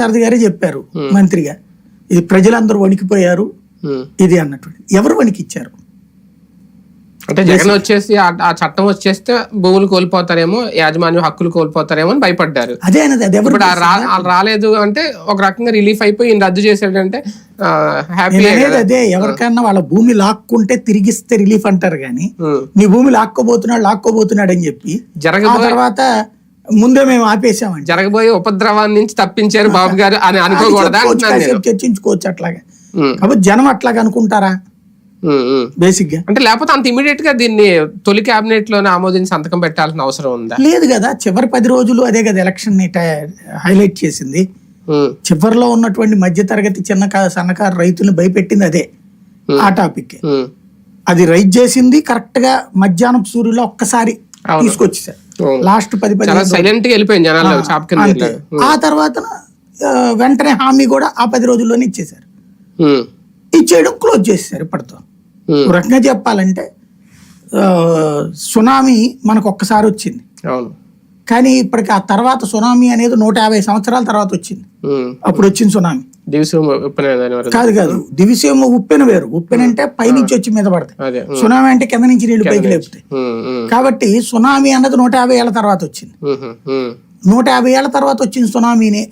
సారథి గారే చెప్పారు మంత్రిగా. ఇది ప్రజలందరూ వణికిపోయారు. ఇది అన్నటువంటి. ఎవరు వణికిచ్చారు? అంటే జగన్ వచ్చేసి ఆ చట్టం వచ్చేస్తే భూములు కోల్పోతారేమో యాజమాన్య హక్కులు కోల్పోతారేమో అని భయపడ్డారు. అదే ఇప్పుడు రాలేదు అంటే ఒక రకంగా రిలీఫ్ అయిపోయి రద్దు చేసాడంటే హ్యాపీ అదే ఎవరికన్నా వాళ్ళ భూమి లాక్కుంటే తిరిగిస్తే రిలీఫ్ అంటారు కానీ నీ భూమి లాక్కోబోతున్నాడు లాక్కోబోతున్నాడు అని చెప్పి ఆ జరగబోయే తర్వాత ముందే మేము ఆపేసామండి. జరగబోయే ఉపద్రవాన్ని నుంచి తప్పించారు బాబు గారు అని అనుకోకూడదా చర్చించుకోవచ్చు అట్లాగా. కాబట్టి జనం అట్లాగా అనుకుంటారా. బేసిక్గా అంటే లేకపోతే అంత ఇమీడియట్గా దీన్ని తొలి కేబినెట్లోనే ఆమోదించి సంతకం పెట్టాల్సిన అవసరం ఉందా? లేదు కదా చివరి పది రోజులు అదే కదా ఎలక్షన్ని హైలైట్ చేసింది. చివరిలో ఉన్నటువంటి మధ్యతరగతి చిన్న కా- సన్నకారు రైతులను భయపెట్టింది అదే ఆ టాపిక్ అది రైజ్ చేసింది కరెక్ట్గా మధ్యాహ్నం సూర్యులో ఒక్కసారి. తీసుకొచ్చేసారు. లాస్ట్ పది పది సైలెంట్గా వెళ్ళిపోయింది జనాలు అంతే. ఆ తర్వాత వెంటనే హామీ కూడా ఆ పది రోజుల్లోనే ఇచ్చేశారు. ఉమ్, ఇచ్చేయడం క్లోజ్ చేసేసారు ఇప్పటితో. ఒక రకంగా చెప్పాలంటే సునామీ మనకు ఒక్కసారి వచ్చింది. కానీ ఇప్పటికి ఆ తర్వాత సునామీ అనేది నూట యాభై సంవత్సరాల తర్వాత వచ్చింది. ఉమ్, అప్పుడు వచ్చింది సునామీ. కాదు కాదు. దివిసేమో ఉప్పెన వేరు. ఉప్పెన అంటే పైనుంచి వచ్చి మీద పడతాయి. సునామీ అంటే కింద నుంచి నీళ్ళు పైకి లేపుతాయి. కాబట్టి సునామీ అన్నది నూట యాభై ఏళ్ళ తర్వాత వచ్చింది. నూట యాభై ఏళ్ళ తర్వాత వచ్చిన సునామీని.